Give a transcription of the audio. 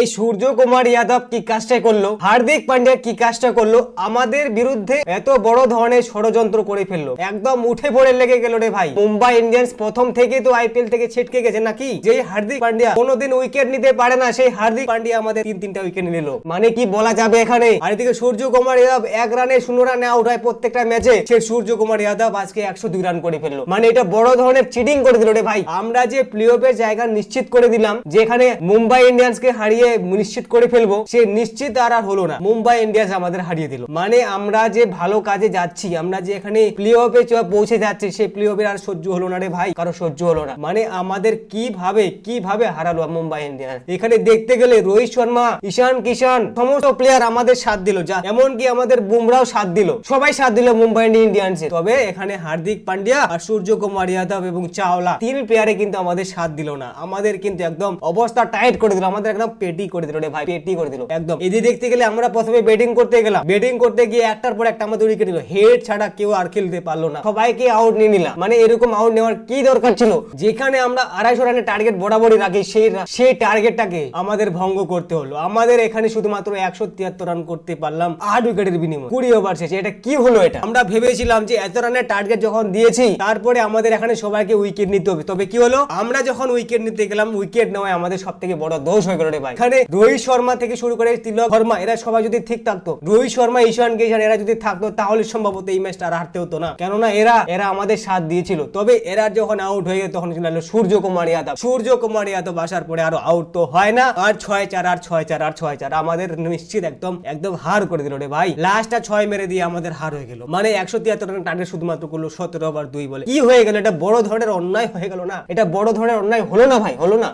এই সূর্য কুমার যাদব কি কাজটা করল? হার্দিক পান্ডিয়া কি কাজটা করল? আমাদের বিরুদ্ধে এত বড় ধরনের ষড়যন্ত্র করে ফেলল। একদম উঠে পড়ে লেগে গেল রে ভাই। মুম্বাই ইন্ডিয়ান্স প্রথম থেকে তো আইপিএল থেকে ছিটকে গেছে নাকি? যেই হার্দিক পান্ডিয়া কোনোদিন উইকেট নিতে পারে না, সেই হার্দিক পান্ডিয়া আমাদের তিন তিনটা উইকেট নিল। মানে কি বলা যাবে এখানে? আর এদিকে সূর্য কুমার যাদব এক রানে শূন্য রানে আউট হয় প্রত্যেকটা ম্যাচে সে সূর্য কুমার যাদব আজকে একশো দুই রান করে ফেলল। মানে এটা বড় ধরনের চিটিং করে দিল রে ভাই। আমরা যে প্লে অফের জায়গা নিশ্চিত করে দিলাম, যেখানে মুম্বাই ইন্ডিয়ান্সকে হারিয়ে নিশ্চিত করে ফেলব, সে নিশ্চিত আর আর হলো না। মুম্বাই ইন্ডিয়ান্স আমাদের হারিয়ে দিল। মানে আমরা যে ভালো কাজে যাচ্ছি, আমরা যে এখানে প্লে অফে পৌঁছে যাচ্ছি, সেই প্লে অফের আর সহ্য হলো না রে ভাই, কারও সহ্য হলো না। মানে আমাদের কীভাবে কীভাবে হারালো মুম্বাই ইন্ডিয়ান্স? এখানে দেখতে গেলে রোহিত শর্মা, ঈশান কিষান, সমস্ত প্লেয়ার আমাদের সাথ দিল, যা এমনকি আমাদের বুমরাও সাথ দিল। সবাই সাথ দিল মুম্বাই ইন্ডিয়ান্সে তবে এখানে হার্দিক পান্ডিয়া আর সূর্য কুমার যাদব এবং চাওলা, তিন প্লেয়ারে কিন্তু আমাদের সাথ দিল না। আমাদের কিন্তু একদম অবস্থা টাইট করে দিল। আমাদের একদম পেটি করে দিল রে ভাই পেটি করে দিল। একদম। এদিকে দেখতে গেলে আমরা প্রথমে ব্যাটিং করতে গেলাম। ব্যাটিং করতে গিয়ে একটার পর একটা আমাদের উইকেট দিল হেড ছাড়া কেউ আর খেলতে পারল না। সবাইকে আউট নিয়ে নিলাম। মানে এরকম আউট নেওয়ার কি দরকার ছিল? যেখানে আমরা আড়াইশো রানের টার্গেট বরাবরই রাখি, সেই সেই টার্গেটটাকে আমাদের ভঙ্গ করতে হলো। আমাদের এখানে শুধুমাত্র একশো তিয়াত্তর রান করতে পারলাম আট উইকেটের বিনিময়। কুড়ি ওভার শেষে। এটা কি হলো এটা? আমরা ভেবেছিলাম যে এত রানের টার্গেট যখন দিয়েছি, তারপরে আমাদের এখানে সবাইকে উইকেট নিতে হবে। তবে কি হলো? আমরা যখন উইকেট নিতে গেলাম উইকেট নেওয়ায় আমাদের সব থেকে বড় দোষ হয়ে গেল রে ভাই। এখানে রোহিত শর্মা থেকে শুরু করে তিলক শর্মা, এরা সবাই যদি ঠিক থাকতো, রোহিত শর্মা, ঈশান কিষান এরা যদি থাকতো, তাহলে সম্ভবত এই ম্যাচটা আর হারতে হতো না। কেননা এরা এরা আমাদের সাথ দিয়েছিল। তবে এরা যখন আউট হয়ে গেল, তখন এলো সূর্য কুমার যাদব সূর্য কুমার যাদব আসার পরে আরও আউট তো হয় না। আর ছয় চার, আর ছয় চার, আর ছয় চার, আমাদের নিশ্চিত একদম একদম হার করে দিল রে ভাই। লাস্টটা ছয় মেরে দিয়ে আমাদের হার হয়ে গেল। মানে একশো তিয়াত্তর রান টার্গেট শুধুমাত্র করল সতেরো ওভার দুই বলে। কি হয়ে গেল? এটা বড় ধরনের অন্যায় হয়ে গেল না। এটা বড় ধরনের অন্যায় হলো না ভাই, হলো না।